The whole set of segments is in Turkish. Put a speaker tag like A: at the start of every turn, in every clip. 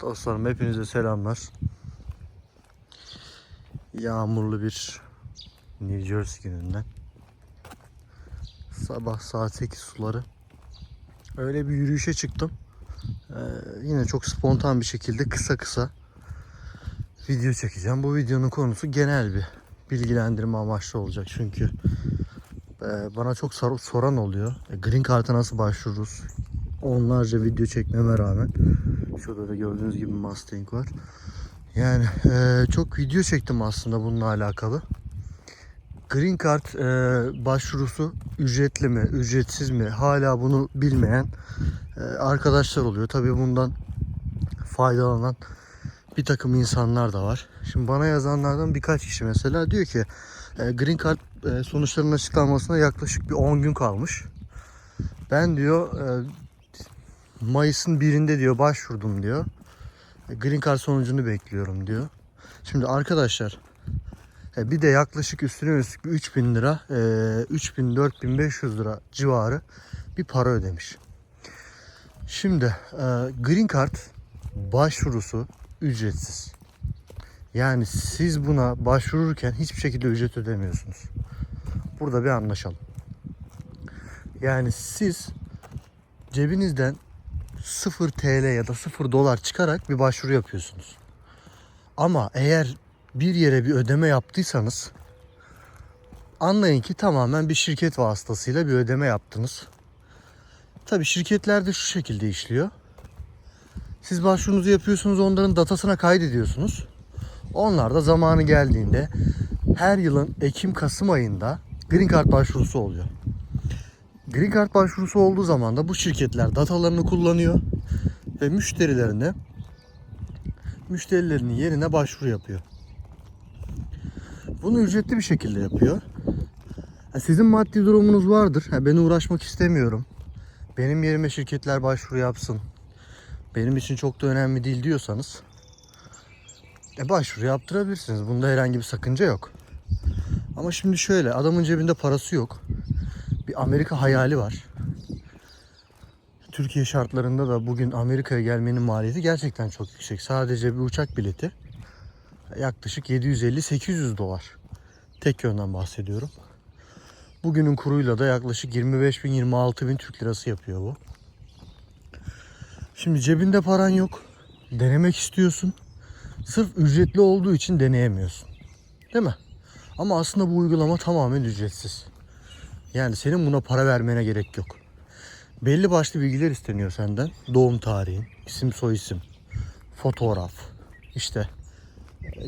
A: Dostlarım hepinize selamlar. Yağmurlu bir New Jersey gününden. Sabah saat 8 suları. Öyle bir yürüyüşe çıktım. Ee, yine çok spontan bir şekilde kısa kısa video çekeceğim. Bu videonun konusu genel bir bilgilendirme amaçlı olacak. Çünkü e, bana çok sor- soran oluyor. E, Green Card'a nasıl başvururuz? Onlarca video çekmeme rağmen Şurada da gördüğünüz gibi Mustang var. Yani e, çok video çektim aslında bununla alakalı. Green Card e, başvurusu ücretli mi, ücretsiz mi hala bunu bilmeyen e, arkadaşlar oluyor. Tabii bundan faydalanan bir takım insanlar da var. Şimdi bana yazanlardan birkaç kişi mesela diyor ki e, Green Card e, sonuçlarının açıklanmasına yaklaşık bir 10 gün kalmış. Ben diyor e, Mayıs'ın birinde diyor başvurdum diyor. Green Card sonucunu bekliyorum diyor. Şimdi arkadaşlar e, bir de yaklaşık üstüne üstlük bir 3000 lira, e, 3000 4500 lira civarı bir para ödemiş. Şimdi e, Green Card başvurusu ücretsiz. Yani siz buna başvururken hiçbir şekilde ücret ödemiyorsunuz. Burada bir anlaşalım. Yani siz cebinizden 0 TL ya da 0 dolar çıkarak bir başvuru yapıyorsunuz. Ama eğer bir yere bir ödeme yaptıysanız anlayın ki tamamen bir şirket vasıtasıyla bir ödeme yaptınız. Tabi şirketlerde şu şekilde işliyor. Siz başvurunuzu yapıyorsunuz onların datasına kaydediyorsunuz. Onlar da zamanı geldiğinde her yılın Ekim-Kasım ayında Green Card başvurusu oluyor. Green Card başvurusu olduğu zaman da bu şirketler datalarını kullanıyor ve müşterilerine müşterilerinin yerine başvuru yapıyor. Bunu ücretli bir şekilde yapıyor. Sizin maddi durumunuz vardır. Ben uğraşmak istemiyorum. Benim yerime şirketler başvuru yapsın. Benim için çok da önemli değil diyorsanız e, başvuru yaptırabilirsiniz. Bunda herhangi bir sakınca yok. Ama şimdi şöyle adamın cebinde parası yok bir Amerika hayali var. Türkiye şartlarında da bugün Amerika'ya gelmenin maliyeti gerçekten çok yüksek. Sadece bir uçak bileti yaklaşık 750-800 dolar. Tek yönden bahsediyorum. Bugünün kuruyla da yaklaşık 25 bin 26 bin Türk lirası yapıyor bu. Şimdi cebinde paran yok. Denemek istiyorsun. Sırf ücretli olduğu için deneyemiyorsun. Değil mi? Ama aslında bu uygulama tamamen ücretsiz. Yani senin buna para vermene gerek yok. Belli başlı bilgiler isteniyor senden. Doğum tarihin, isim soy isim, fotoğraf, işte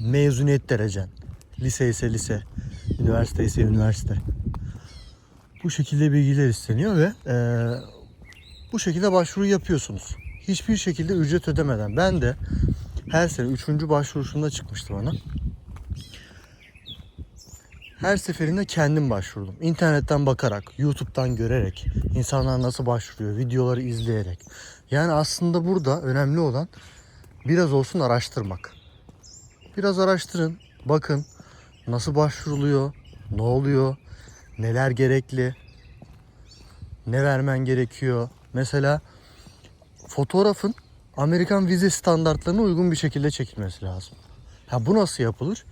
A: mezuniyet derecen, lise ise lise, üniversite ise üniversite. Bu şekilde bilgiler isteniyor ve eee, bu şekilde başvuru yapıyorsunuz. Hiçbir şekilde ücret ödemeden. Ben de her sene üçüncü başvurusunda çıkmıştı bana. Her seferinde kendim başvurdum. İnternetten bakarak, YouTube'dan görerek, insanlar nasıl başvuruyor, videoları izleyerek. Yani aslında burada önemli olan biraz olsun araştırmak. Biraz araştırın, bakın nasıl başvuruluyor, ne oluyor, neler gerekli, ne vermen gerekiyor. Mesela fotoğrafın Amerikan vize standartlarına uygun bir şekilde çekilmesi lazım. Ha bu nasıl yapılır?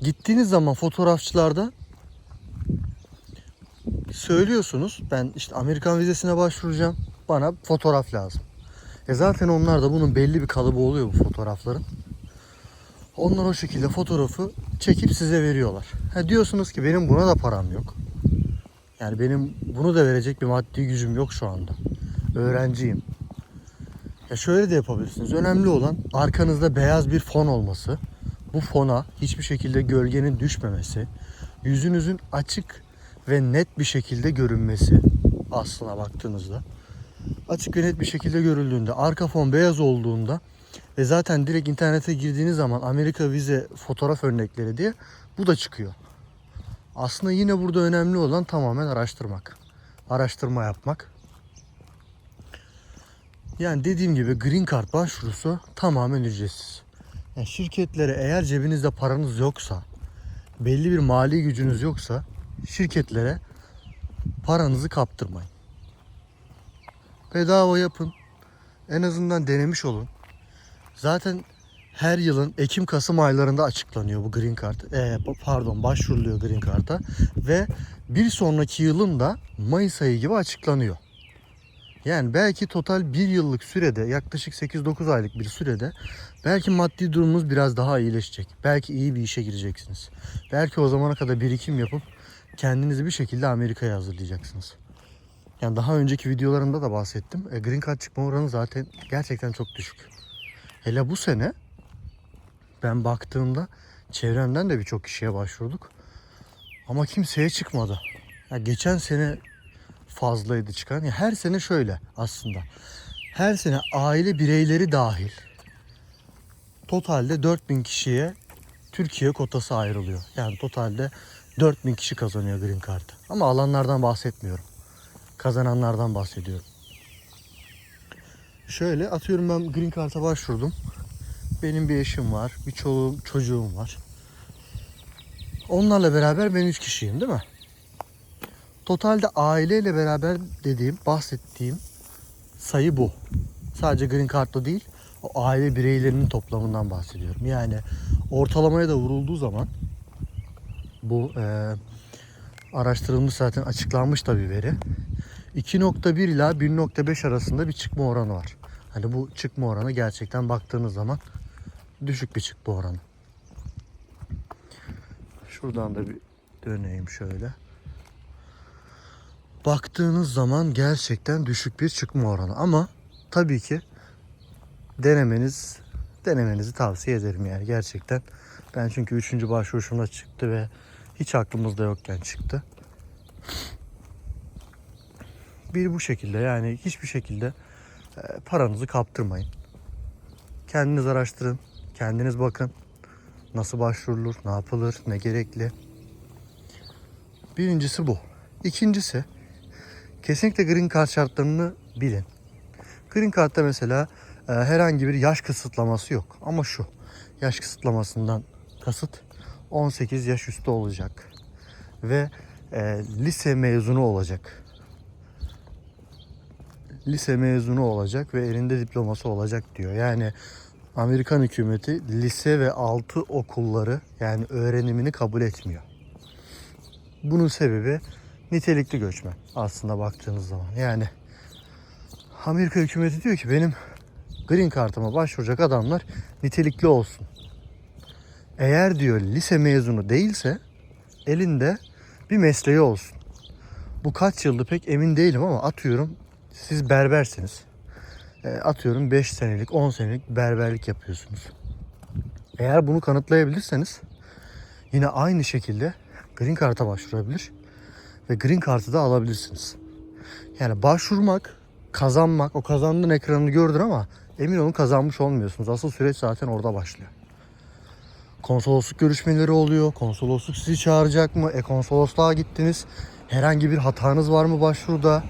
A: Gittiğiniz zaman fotoğrafçılarda söylüyorsunuz ben işte Amerikan vizesine başvuracağım. Bana fotoğraf lazım. E zaten onlar da bunun belli bir kalıbı oluyor bu fotoğrafların. Onlar o şekilde fotoğrafı çekip size veriyorlar. Ha diyorsunuz ki benim buna da param yok. Yani benim bunu da verecek bir maddi gücüm yok şu anda. Öğrenciyim. Ya şöyle de yapabilirsiniz. Önemli olan arkanızda beyaz bir fon olması bu fona hiçbir şekilde gölgenin düşmemesi, yüzünüzün açık ve net bir şekilde görünmesi aslına baktığınızda. Açık ve net bir şekilde görüldüğünde, arka fon beyaz olduğunda ve zaten direkt internete girdiğiniz zaman Amerika vize fotoğraf örnekleri diye bu da çıkıyor. Aslında yine burada önemli olan tamamen araştırmak. Araştırma yapmak. Yani dediğim gibi Green Card başvurusu tamamen ücretsiz. Yani şirketlere eğer cebinizde paranız yoksa, belli bir mali gücünüz yoksa şirketlere paranızı kaptırmayın. Bedava yapın. En azından denemiş olun. Zaten her yılın Ekim-Kasım aylarında açıklanıyor bu Green Card. Ee, pardon başvuruluyor Green Card'a. Ve bir sonraki yılın da Mayıs ayı gibi açıklanıyor. Yani belki total bir yıllık sürede yaklaşık 8-9 aylık bir sürede belki maddi durumunuz biraz daha iyileşecek. Belki iyi bir işe gireceksiniz. Belki o zamana kadar birikim yapıp kendinizi bir şekilde Amerika'ya hazırlayacaksınız. Yani daha önceki videolarımda da bahsettim. E, Green Card çıkma oranı zaten gerçekten çok düşük. Hele bu sene ben baktığımda çevremden de birçok kişiye başvurduk. Ama kimseye çıkmadı. Ya geçen sene fazlaydı çıkan. Ya her sene şöyle aslında. Her sene aile bireyleri dahil totalde 4000 kişiye Türkiye kotası ayrılıyor. Yani totalde 4000 kişi kazanıyor Green Card'ı. Ama alanlardan bahsetmiyorum. Kazananlardan bahsediyorum. Şöyle atıyorum ben Green Card'a başvurdum. Benim bir eşim var, bir çoluğum, çocuğum var. Onlarla beraber ben 3 kişiyim değil mi? Totalde aileyle beraber dediğim, bahsettiğim sayı bu. Sadece Green Card'da değil, o aile bireylerinin toplamından bahsediyorum. Yani ortalamaya da vurulduğu zaman bu e, araştırılmış zaten açıklanmış da bir veri. 2.1 ila 1.5 arasında bir çıkma oranı var. Hani bu çıkma oranı gerçekten baktığınız zaman düşük bir çıkma oranı. Şuradan da bir döneyim şöyle. Baktığınız zaman gerçekten düşük bir çıkma oranı ama tabii ki denemeniz denemenizi tavsiye ederim yani gerçekten. Ben çünkü 3. başvuruşumda çıktı ve hiç aklımızda yokken çıktı. Bir bu şekilde yani hiçbir şekilde e, paranızı kaptırmayın. Kendiniz araştırın, kendiniz bakın. Nasıl başvurulur, ne yapılır, ne gerekli. Birincisi bu. İkincisi kesinlikle Green Card şartlarını bilin. Green Card'da mesela e, herhangi bir yaş kısıtlaması yok. Ama şu yaş kısıtlamasından kasıt 18 yaş üstü olacak. Ve e, lise mezunu olacak. Lise mezunu olacak ve elinde diploması olacak diyor. Yani Amerikan hükümeti lise ve altı okulları yani öğrenimini kabul etmiyor. Bunun sebebi nitelikli göçmen aslında baktığınız zaman. Yani Amerika hükümeti diyor ki benim green kartıma başvuracak adamlar nitelikli olsun. Eğer diyor lise mezunu değilse elinde bir mesleği olsun. Bu kaç yıldı pek emin değilim ama atıyorum siz berbersiniz. E, atıyorum 5 senelik 10 senelik berberlik yapıyorsunuz. Eğer bunu kanıtlayabilirseniz yine aynı şekilde Green Card'a başvurabilir ve Green Card'ı da alabilirsiniz. Yani başvurmak, kazanmak, o kazandığın ekranını gördün ama emin olun kazanmış olmuyorsunuz. Asıl süreç zaten orada başlıyor. Konsolosluk görüşmeleri oluyor. Konsolosluk sizi çağıracak mı? E konsolosluğa gittiniz. Herhangi bir hatanız var mı başvuruda?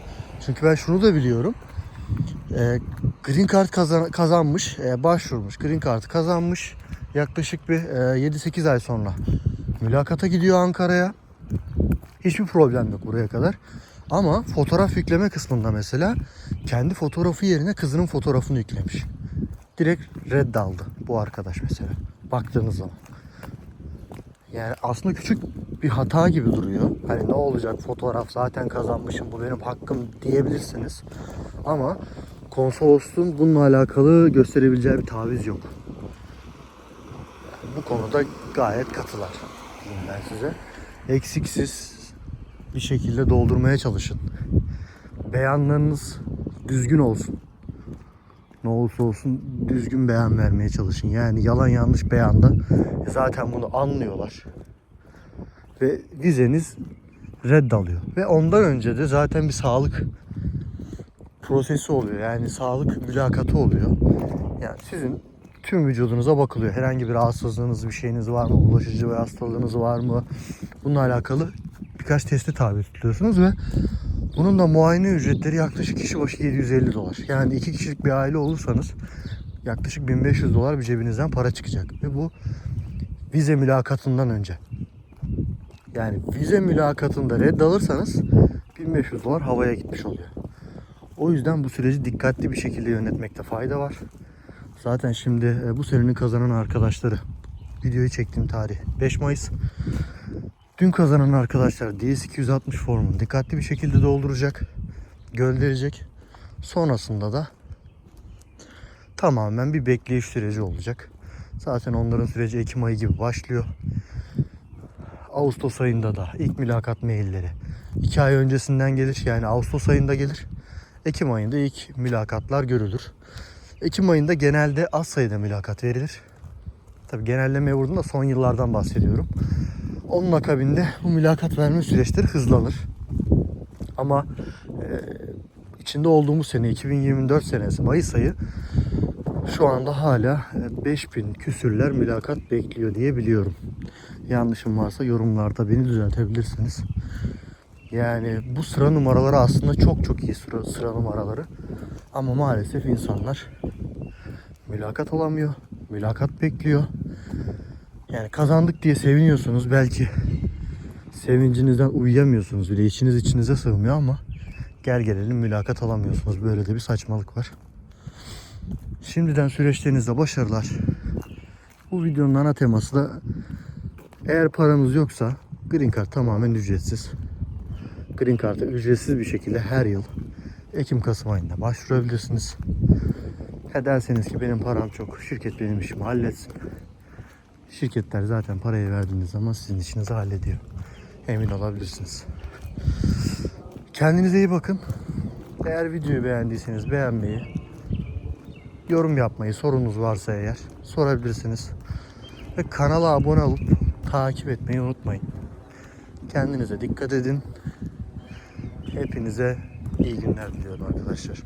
A: Çünkü ben şunu da biliyorum. E, Green Card kazan, kazanmış, e, başvurmuş. Green Card'ı kazanmış. Yaklaşık bir e, 7-8 ay sonra mülakata gidiyor Ankara'ya. Hiçbir problem yok buraya kadar. Ama fotoğraf yükleme kısmında mesela kendi fotoğrafı yerine kızının fotoğrafını yüklemiş. Direkt red aldı bu arkadaş mesela. Baktığınız zaman. Yani aslında küçük bir hata gibi duruyor. Hani ne olacak fotoğraf zaten kazanmışım bu benim hakkım diyebilirsiniz. Ama konsolosluğun bununla alakalı gösterebileceği bir taviz yok. Bu konuda gayet katılar ben size. Eksiksiz bir şekilde doldurmaya çalışın. Beyanlarınız düzgün olsun. Ne olursa olsun düzgün beyan vermeye çalışın. Yani yalan yanlış beyanda zaten bunu anlıyorlar. Ve vizeniz reddalıyor. Ve ondan önce de zaten bir sağlık prosesi oluyor. Yani sağlık mülakatı oluyor. Yani sizin tüm vücudunuza bakılıyor. Herhangi bir rahatsızlığınız, bir şeyiniz var mı? Bulaşıcı bir hastalığınız var mı? Bununla alakalı birkaç testi tabi tutuyorsunuz ve bunun da muayene ücretleri yaklaşık kişi başı 750 dolar. Yani iki kişilik bir aile olursanız yaklaşık 1500 dolar bir cebinizden para çıkacak. Ve bu vize mülakatından önce. Yani vize mülakatında red alırsanız 1500 dolar havaya gitmiş oluyor. O yüzden bu süreci dikkatli bir şekilde yönetmekte fayda var. Zaten şimdi e, bu senenin kazanan arkadaşları videoyu çektiğim tarih 5 Mayıs. Dün kazanan arkadaşlar DS260 formunu dikkatli bir şekilde dolduracak, gönderecek. Sonrasında da tamamen bir bekleyiş süreci olacak. Zaten onların süreci Ekim ayı gibi başlıyor. Ağustos ayında da ilk mülakat mailleri 2 ay öncesinden gelir. Yani Ağustos ayında gelir. Ekim ayında ilk mülakatlar görülür. Ekim ayında genelde az sayıda mülakat verilir. Tabi genellemeye vurdum da son yıllardan bahsediyorum. Onun akabinde bu mülakat verme süreçleri hızlanır. Ama e, içinde olduğumuz sene 2024 senesi Mayıs ayı şu anda hala e, 5000 küsürler mülakat bekliyor diye biliyorum. Yanlışım varsa yorumlarda beni düzeltebilirsiniz. Yani bu sıra numaraları aslında çok çok iyi sıra, sıra numaraları. Ama maalesef insanlar mülakat olamıyor. Mülakat bekliyor. Yani kazandık diye seviniyorsunuz. Belki sevincinizden uyuyamıyorsunuz bile. içiniz içinize sığmıyor ama gel gelelim mülakat alamıyorsunuz. Böyle de bir saçmalık var. Şimdiden süreçlerinizde başarılar. Bu videonun ana teması da eğer paranız yoksa Green Card tamamen ücretsiz. Green Card'a ücretsiz bir şekilde her yıl Ekim-Kasım ayında başvurabilirsiniz. Ha derseniz ki benim param çok, şirket benim işimi halletsin. Şirketler zaten parayı verdiğiniz zaman sizin işinizi hallediyor. Emin olabilirsiniz. Kendinize iyi bakın. Eğer videoyu beğendiyseniz beğenmeyi, yorum yapmayı, sorunuz varsa eğer sorabilirsiniz. Ve kanala abone olup takip etmeyi unutmayın. Kendinize dikkat edin. Hepinize iyi günler diliyorum arkadaşlar.